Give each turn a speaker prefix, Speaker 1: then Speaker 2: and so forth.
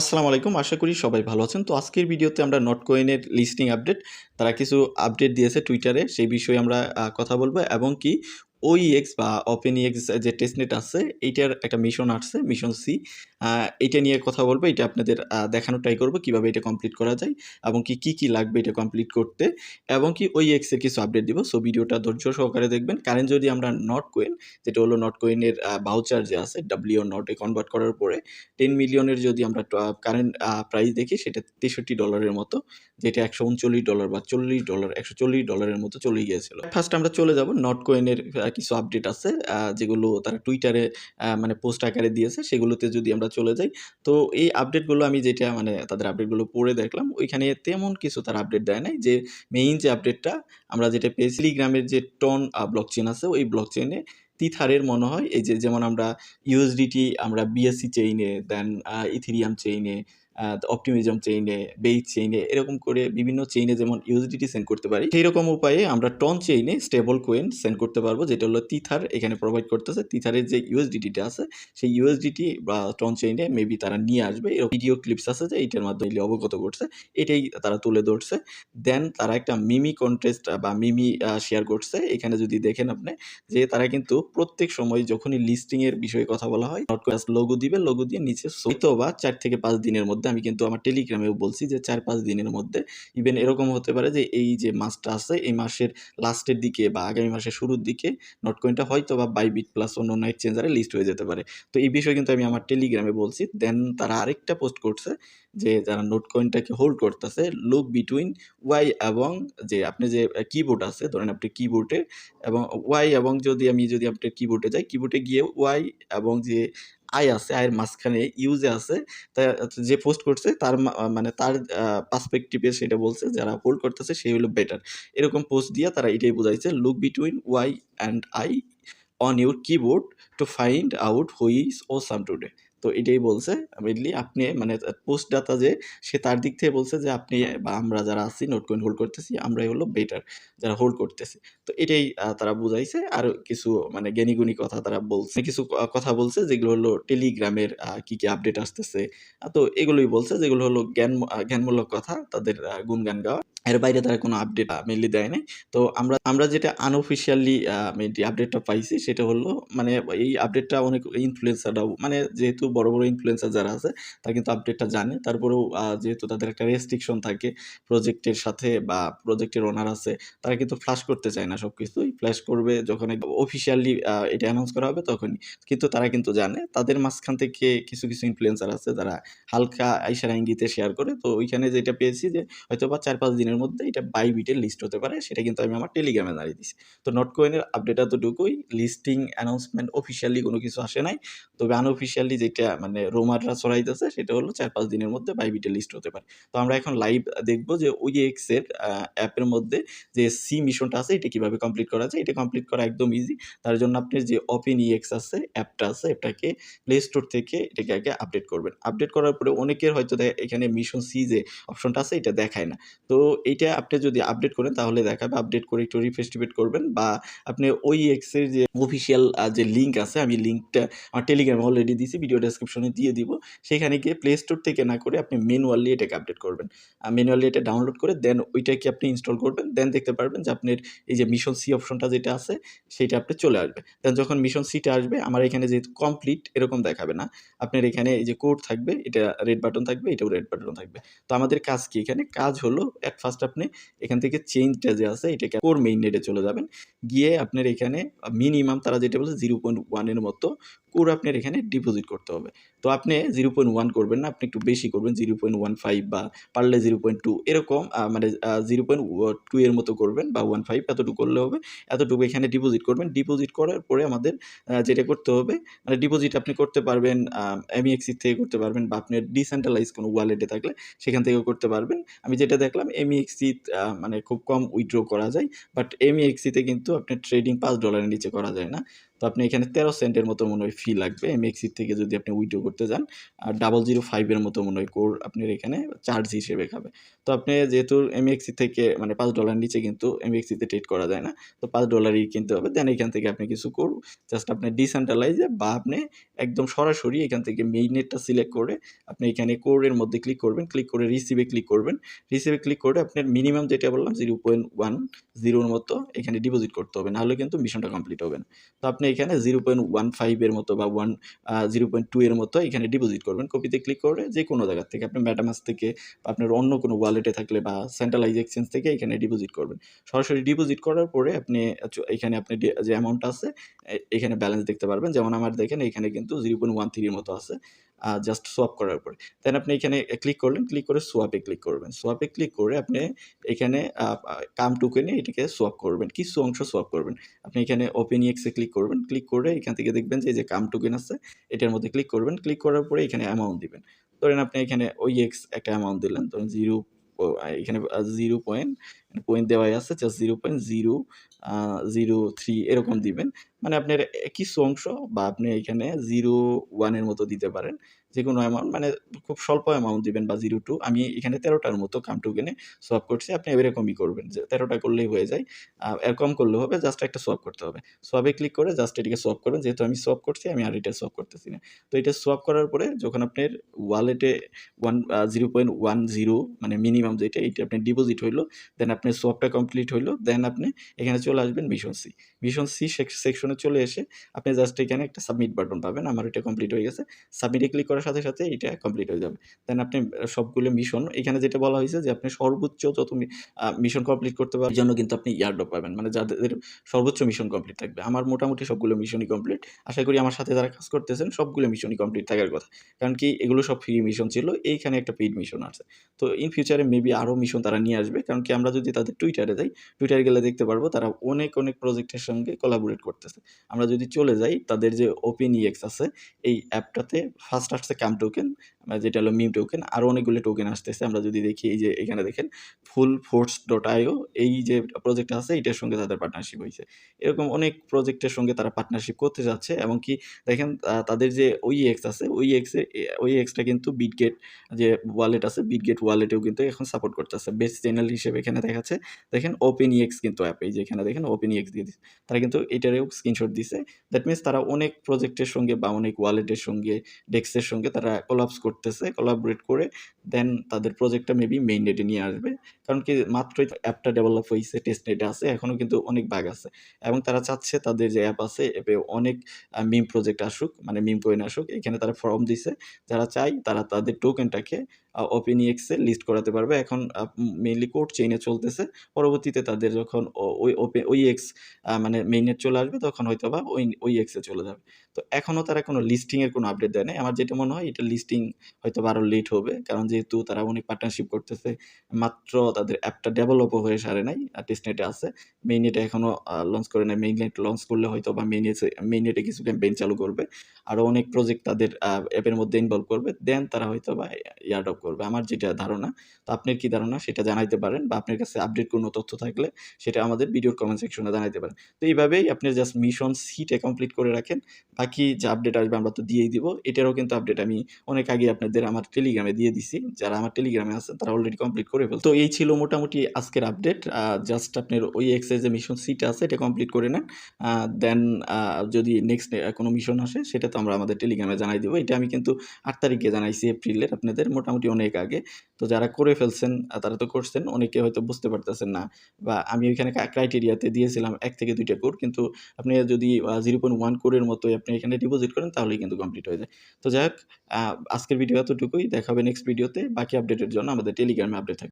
Speaker 1: আসসালামু আলাইকুম, আশা করি সবাই ভালো আছেন। তো আজকের ভিডিওতে আমরা নট কয়েনের লিস্টিং আপডেট তারা কিছু আপডেট দিয়েছে টুইটারে সেই বিষয়ে আমরা কথা বলব এবং কি ওই এক্স বা ওপেন এক্স যে টেস্টনেট আছে, এইটার একটা মিশন আসছে মিশন সি এইটা নিয়ে কথা বলব, এটা আপনাদের দেখানো ট্রাই করব কীভাবে এটা কমপ্লিট করা যায় এবং কি কি কি লাগবে এটা কমপ্লিট করতে এবং কি ওই এক্সের কিছু আপডেট দিব। সো ভিডিওটা ধৈর্য সহকারে দেখবেন। কারেন্ট যদি আমরা নট কোয়েন যেটা হলো নট কোয়েনের ভাউচার যে আছে ডাব্লিউ নটে কনভার্ট করার পরে টেন মিলিয়নের যদি আমরা কারেন্ট প্রাইস দেখি, সেটা তেষট্টি ডলারের মতো, যেটা একশো উনচল্লিশ ডলার বা চল্লিশ ডলার একশো চল্লিশ ডলারের মতো চলে গিয়েছিল। ফার্স্ট আমরা চলে যাব নট কয়েনের কিছু আপডেট আছে যেগুলো তারা টুইটারে মানে পোস্ট আকারে দিয়েছে, সেগুলোতে যদি আমরা চলে যাই। তো এই আপডেটগুলো আমি যেটা মানে তাদের আপডেটগুলো পড়ে দেখলাম, ওইখানে তেমন কিছু তার আপডেট দেয় নাই। যে মেইন যে আপডেটটা আমরা যেটা পেয়েছি টেলিগ্রামের যে টন ব্লক চেন আছে, ওই ব্লক চেনে তিথারের মনে হয়, এই যে যেমন আমরা ইউএসডিটি আমরা বিএসসি চেইনে দেন ইথিরিয়াম চেইনে অপটিমিজম চেইনে বেইজ চেইনে এরকম করে বিভিন্ন চেইনে যেমন ইউএসডিটি সেন্ড করতে পারি। সেই রকম উপায়ে আমরা টন চেইনে স্টেবল কোয়েন সেন্ড করতে পারব, যেটা হলো তিথার এখানে প্রোভাইড করতেছে। তিথারের যে ইউএসডিটিটা আছে, সেই ইউএসডিটি বা টন চেইনে মেবি তারা নিয়ে আসবে। এরকম ভিডিও ক্লিপস আছে যে এইটার মাধ্যমে অবগত করছে, এটাই তারা তুলে ধরছে। দেন তারা একটা মিমি কন্টেস্ট বা মিমি শেয়ার করছে। এখানে যদি দেখেন আপনি যে তারা কিন্তু প্রত্যেক সময় যখনই লিস্টিং এর বিষয়ে কথা বলা হয় লোগো দিবে লোগো দিয়ে নিচে হয়তো বা চার থেকে পাঁচ দিনের মধ্যে আমি কিন্তু আমার টেলিগ্রামেও বলছি যে চার পাঁচ দিনের মধ্যে ইভেন এরকম হতে পারে যে এই যে মাসটা আছে, এই মাসের লাস্টের দিকে বা আগামী মাসের শুরুর দিকে নট কয়েনটা হয়তো বা বাই বিট প্লাস অন্য অন্য এক্সচেঞ্জারে লিস্ট হয়ে যেতে পারে। তো এই বিষয়ে কিন্তু আমি আমার টেলিগ্রামে বলছি। দেন তারা আরেকটা পোস্ট করছে যে যারা নোট কয়েনটাকে হোল্ড করতেছে লুক বিটুইন ওয়াই এবং যে আপনি যে কিবোর্ড আছে, ধরেন আপনি কিবোর্ডে এবং ওয়াই এবং যদি আমি, যদি আপনার কিবোর্ডে যাই কিবোর্ডে গিয়ে ওয়াই এবং যে আই আছে আয়ের মাঝখানে ইউজে আছে। যে পোস্ট করছে তার মানে তার পার্সপেক্টিভে সেটা বলছে, যারা হোল্ড করতেছে সেই হলো বেটার এরকম পোস্ট দিয়ে তারা এটাই বোঝাইছে look between Y and I on your keyboard to find out who's awesome today তো এটাই বলছে মেনলি আপনি মানে পোস্ট ডাটা যে সে তার দিক থেকে বলছে যে আপনি বা আমরা যারা আছি নোট কয়েন হোল্ড করতেছি, আমরাই হলো বেটার যারা হোল্ড করতেছি। তো এটাই তারা বুঝাইছে। আর কিছু মানে জ্ঞানীগুণী কথা তারা বলছে। কিছু কথা বলছে যেগুলো হলো টেলিগ্রামের কি কি আপডেট আসতেছে। তো এগুলোই বলছে যেগুলো হলো জ্ঞান জ্ঞানমূলক কথা, তাদের গুণগান গাওয়া। এর বাইরে তারা কোনো আপডেট মেনলি দেয় নাই। তো আমরা আমরা যেটা আনঅফিসিয়ালি মেনলি আপডেটটা পাইছি সেটা হলো মানে এই আপডেটটা অনেক ইনফ্লুয়েন্সাররাও মানে যেহেতু বড় বড় ইনফ্লুয়েন্সার যারা আছে, তারা কিন্তু আপডেটটা জানে। তারপরেও যেহেতু তাদের একটা রেস্ট্রিকশন থাকে প্রজেক্টের সাথে বা প্রজেক্টের ওনার আছে, তারা কিন্তু ফ্লাশ করতে চায় না সব কিছুই ফ্ল্যাশ করবে যখন অফিসিয়ালি এটা অ্যানাউন্স করা হবে তখনই। কিন্তু তারা কিন্তু জানে। তাদের মাঝখান থেকে কিছু কিছু ইনফ্লুয়েন্সার আছে যারা হালকা ইশারা ইঙ্গিতে শেয়ার করে। তো ওইখানে যেটা পেয়েছি যে হয়তো বা চার পাঁচ দিনের মধ্যে এটা বাই বিটের লিস্ট হতে পারে, সেটা কিন্তু আমি আমার টেলিগ্রামে দাঁড়িয়ে দিছি। তো নট কয়েনের আপডেট এতটুকুই লিস্টিং অ্যানাউন্সমেন্ট অফিসিয়ালি কোনো কিছু আসে নাই। তবে আনঅফিসিয়ালি যেটা মানে রোমাররা ছড়াইতেছে, সেটা হলো চার পাঁচ দিনের মধ্যে বাই বিটের লিস্ট হতে পারে। তো আমরা এখন লাইভ দেখব যে ওই এক্সের অ্যাপের মধ্যে যে সি মিশনটা আছে, এটা কীভাবে কমপ্লিট করা যায়। এটা কমপ্লিট করা একদম ইজি তার জন্য আপনি যে ওপেন ইএক্স আছে অ্যাপটা আছে অ্যাপটাকে প্লে স্টোর থেকে এটাকে আগে আপডেট করবেন। আপডেট করার পরে অনেকের হয়তো এখানে মিশন সি যে অপশনটা আছে, এটা দেখায় না। তো এইটা আপনি যদি আপডেট করেন, তাহলে দেখাবে আপডেট করে একটু রিফ্রেশ করবেন বা আপনি ওই এক্সের যে অফিসিয়াল যে লিঙ্ক আছে, আমি লিঙ্কটা আমার টেলিগ্রামে অলরেডি দিয়েছি ভিডিও ডেসক্রিপশনে দিয়ে দিব। সেখানে গিয়ে প্লে স্টোর থেকে না করে আপনি ম্যানুয়ালি এটাকে আপডেট করবেন। ম্যানুয়ালি এটা ডাউনলোড করে দেন ওইটাকে আপনি ইনস্টল করবেন। দেন দেখতে পারবেন যে আপনার এই যে মিশন সি অপশনটা যেটা আছে, সেটা আপনি চলে আসবে। দেন যখন মিশন সিটা আসবে, আমার এখানে যেহেতু কমপ্লিট এরকম দেখাবে না। আপনার এখানে এই যে কোড থাকবে, এটা রেড বাটন থাকবে, এটাও রেড বাটন থাকবে। তো আমাদের কাজ কি এখানে? কাজ হলো অ্যাট ফার্স্ট আপনি এখান থেকে চেঞ্জটা যে আছে, এটাকে কোর মেইন নেটে চলে যাবেন। গিয়ে আপনার এখানে মিনিমাম তারা যেটা বলছে জিরো পয়েন্ট ওয়ানের মতো কোর আপনার এখানে ডিপোজিট করতে হবে। তো আপনি জিরো পয়েন্ট ওয়ান করবেন না, আপনি একটু বেশি করবেন জিরো পয়েন্ট ওয়ান ফাইভ বা পারলে জিরো পয়েন্ট টু এরকম মানে জিরো পয়েন্ট টু এর মতো করবেন বা ওয়ান ফাইভ এতটুকু করলে হবে। এতটুকু এখানে ডিপোজিট করবেন। ডিপোজিট করার পরে আমাদের যেটা করতে হবে মানে ডিপোজিট আপনি করতে পারবেন এমইএক্সি থেকে করতে পারবেন বা আপনার ডিসেন্ট্রালাইজ কোনো ওয়ালেটে থাকলে সেখান থেকেও করতে পারবেন। আমি যেটা দেখলাম এমইএক্সি মানে খুব কম উইথড্র করা যায় বাট এমইএক্সিতে কিন্তু আপনার ট্রেডিং পাঁচ ডলারের নিচে করা যায় না। তো আপনি এখানে তেরো সেন্টের মতো মনে হয় ফি লাগবে। এমএক্সির থেকে যদি আপনি উইড্রো করতে যান, আর ডাবল জিরো ফাইভের মতো মনে হয় কোর আপনার এখানে চার্জ হিসেবে খাবে। তো আপনি যেহেতু এমএক্সি থেকে মানে পাঁচ ডলার নিচে কিন্তু এমএক্সিতে ট্রেড করা যায় না। তো পাঁচ ডলারই কিনতে হবে দেন এখান থেকে আপনি কিছু কোর জাস্ট আপনি ডিসেন্ট্রালাইজে বা আপনি একদম সরাসরি এখান থেকে মেইন নেটটা সিলেক্ট করে আপনি এখানে কোরের মধ্যে ক্লিক করবেন। ক্লিক করে রিসিভে ক্লিক করবেন। রিসিভে ক্লিক করে আপনার মিনিমাম যেটা বললাম জিরো পয়েন্ট ওয়ান জিরোর মতো এখানে ডিপোজিট করতে হবে। নাহলে কিন্তু মিশনটা কমপ্লিট হবে না। তো আপনি এখানে জিরো পয়েন্ট ওয়ান ফাইভের মতো বা ওয়ান জিরো পয়েন্ট টু এর মতো এখানে ডিপোজিট করবেন। কপিতে ক্লিক করে যে কোনো জায়গা থেকে আপনি ম্যাটামাস থেকে আপনার অন্য কোনো ওয়ালেটে থাকলে বা সেন্ট্রালাইজ এক্সচেঞ্জ থেকে এখানে ডিপোজিট করবেন। সরাসরি ডিপোজিট করার পরে আপনি এখানে আপনি যে অ্যামাউন্ট আছে এখানে ব্যালেন্স দেখতে পারবেন। যেমন আমার দেখেন, এখানে কিন্তু জিরো পয়েন্ট ওয়ান থ্রির মতো আছে। জাস্ট সোয়াপ করার পরে। দেন আপনি এখানে ক্লিক করলেন ক্লিক করে সোয়াপে ক্লিক করবেন। সোয়াপে ক্লিক করে আপনি এখানে কাম টুকেনে এটাকে সোয়াপ করবেন। কিছু অংশ সোয়াপ করবেন। আপনি এখানে ওপেন ইএক্সে ক্লিক করবেন। ক্লিক করে এখান থেকে দেখবেন যে যে কাম টুকেন আছে, এটার মধ্যে ক্লিক করবেন। ক্লিক করার পরে এখানে অ্যামাউন্ট দিবেন। ধরেন আপনি এখানে ওই এক্স একটা অ্যামাউন্ট দিলেন। ধরেন জিরো এখানে জিরো পয়েন্ট পয়েন্ট দেওয়াই আছে just zero point zero zero three এরকম দিবেন। মানে আপনার কিছু অংশ বা আপনি এখানে জিরো ওয়ানের মতো দিতে পারেন। যে কোনো অ্যামাউন্ট মানে খুব স্বল্প অ্যামাউন্ট দিবেন বা জিরো টু আমি এখানে তেরোটার মতো কাম টোকেনে সোয়াপ করছি, আপনি এরকমই করবেন। যে তেরোটা করলেই হয়ে যায় এর কম করলে হবে জাস্ট একটা সোয়াপ করতে হবে। সোয়াপে ক্লিক করে জাস্ট এটিকে সোয়াপ করবেন যেহেতু আমি সোয়াপ করছি, আমি আর এটা সোয়াপ করতেছি না। তো এটা সোয়াপ করার পরে যখন আপনার ওয়ালেটে one zero point one zero মানে মিনিমাম যেটা এইটা আপনার ডিপোজিট হইল দেন আপনার সোয়াপটা কমপ্লিট হইল দেন আপনি এখানে চলে আসবেন মিশন সি মিশন সি সেকশনে চলে এসে আপনি জাস্ট এখানে একটা সাবমিট বাটন পাবেন, আমার এটা কমপ্লিট হয়ে গেছে। সাবমিটে ক্লিক করার সাথে সাথে এটা কমপ্লিট হয়ে যাবে। দেন আপনি সবগুলো মিশন এখানে যেটা বলা হয়েছে যে আপনি সর্বোচ্চ যত মিশন কমপ্লিট করতে পারার জন্য কিন্তু আপনি ইয়ারডপ পাবেন। মানে যাদের সর্বোচ্চ মিশন কমপ্লিট থাকবে। আমার মোটামুটি সবগুলো মিশনই কমপ্লিট আশা করি আমার সাথে যারা কাজ করতেছেন, সবগুলো মিশনই কমপ্লিট থাকার কথা। কারণ কি, এগুলো সব ফ্রি মিশন ছিল, এইখানে একটা পেইড মিশন আছে। তো ইন ফিউচারে মেবি আরও মিশন তারা নিয়ে আসবে। কারণ কি, আমরা যদি তাদের টুইটারে যাই টুইটারে গেলে দেখতে পারব তারা অনেক অনেক প্রজেক্টের সঙ্গে কোলাবোরেট করতেছে। আমরা যদি চলে যাই, তাদের যে ওপেন ইএক্স আছে, এই অ্যাপটাতে ফার্স্ট আসছে কাম টোকেন যেটা হলো মিম টোকেন আরও অনেকগুলো টোকেন আসতেছে। আমরা যদি দেখি এই যে এখানে দেখেন ফুল ফোর্স ডট আইও এই যে প্রজেক্ট আছে, এটার সঙ্গে তাদের পার্টনারশিপ হয়েছে। এরকম অনেক প্রজেক্টের সঙ্গে তারা পার্টনারশিপ করতে যাচ্ছে, এবং কি দেখেন তাদের যে ওই এক্স আছে ওই এক্সে ওই এক্সটা কিন্তু বিটগেট যে ওয়ালেট আছে বিটগেট ওয়ালেটেও কিন্তু এখন সাপোর্ট করতেছে। বেস্ট চ্যানেল হিসেবে এখানে দেখাচ্ছে দেখেন ওপেন ইএক্স কিন্তু অ্যাপ এই যে দেখেন ওপেন ইএক্স দিয়ে দিচ্ছে তারা কিন্তু এটারেও স্ক্রিনশট দিছে। দ্যাট মিনস তারা অনেক প্রজেক্টের সঙ্গে বা অনেক ওয়ালেটের সঙ্গে ডেস্কের সঙ্গে তারা কোলাপস করতেছে কোলাবরেট করে। দেন তাদের প্রজেক্টটা মেবি মেইন নেটে নিয়ে আসবে। কারণ কি মাত্রই অ্যাপটা ডেভেলপ হয়েছে টেস্ট নেটে আছে এখনও কিন্তু অনেক বাগ আছে। এবং তারা চাচ্ছে তাদের যে অ্যাপ আছে অ্যাপে অনেক মিম প্রজেক্ট আসুক মানে মিম কয়েন আসুক, এখানে তারা ফর্ম দিছে। যারা চাই তারা তাদের টোকেনটাকে ওপেন ইএক্সে লিস্ট করাতে পারবে। এখন মেইনলি কোড চেইনে চলতেছে। পরবর্তীতে তাদের যখন ওই ওপেন ওই এক্স মানে মেইনেট চলে আসবে, তখন হয়তো বা ওই ওই এক্সে চলে যাবে। তো এখনও তারা কোনো লিস্টিংয়ের কোনো আপডেট দেয় নাই আমার যেটা মনে হয়, এটা লিস্টিং হয়তো আরও লেট হবে। কারণ যেহেতু তারা অনেক পার্টনারশিপ করতেছে, মাত্র তাদের অ্যাপটা ডেভেলপও হয়ে সারে নাই টেস্টনেটে আছে। মেইনেটে এখনও লঞ্চ করে নাই। মেইননেট লঞ্চ করলে হয়তো বা মেইনেটে মেইনেটে কিছু ক্যাম্পেইন চালু করবে। আরও অনেক প্রজেক্ট তাদের অ্যাপের মধ্যে ইনভলভ করবে। দেন তারা হয়তো বা ইয়ার্ড অফ করবে আমার যেটা ধারণা, তো আপনার কি ধারণা সেটা জানাইতে পারেন বা আপনার কাছে আপডেট কোনো তথ্য থাকলে সেটা আমাদের ভিডিওর কমেন্ট সেকশনে জানাইতে পারেন। তো এইভাবেই আপনি জাস্ট মিশন সিটে কমপ্লিট করে রাখেন, বাকি যে আপডেট আসবে আমরা তো দিয়েই দিব, এটারও কিন্তু আপডেট আমি অনেক আগে আপনাদের আমার টেলিগ্রামে দিয়ে দিছি, যারা আমার টেলিগ্রামে আছেন তারা অলরেডি কমপ্লিট করে ফেলছে তো এই ছিল মোটামুটি আজকের আপডেট জাস্ট আপনার ওই এক্সের যে মিশন সিট আছে এটা কমপ্লিট করে নেন দেন যদি নেক্সট কোনো মিশন আসে সেটা তো আমরা আমাদের টেলিগ্রামে জানাই দিব। এটা আমি কিন্তু আট তারিখে জানাইছি এপ্রিলের আপনাদের মোটামুটি অনেক আগে। তো যারা করে ফেলছেন তারা তো করছেন, অনেকে হয়তো বুঝতে পারতেছেন না। বা আমি ওইখানে ক্রাইটেরিয়াতে দিয়েছিলাম এক থেকে দুইটা কোর কিন্তু আপনি যদি জিরো পয়েন্ট ওয়ান কোরের মতো আপনি এখানে ডিপোজিট করেন, তাহলেই কিন্তু কমপ্লিট হয়ে যায়। তো যাই হোক আজকের ভিডিও এতটুকুই। দেখাবে নেক্সট ভিডিওতে বাকি আপডেটের জন্য আমাদের টেলিগ্রামে আপডেট থাকবে।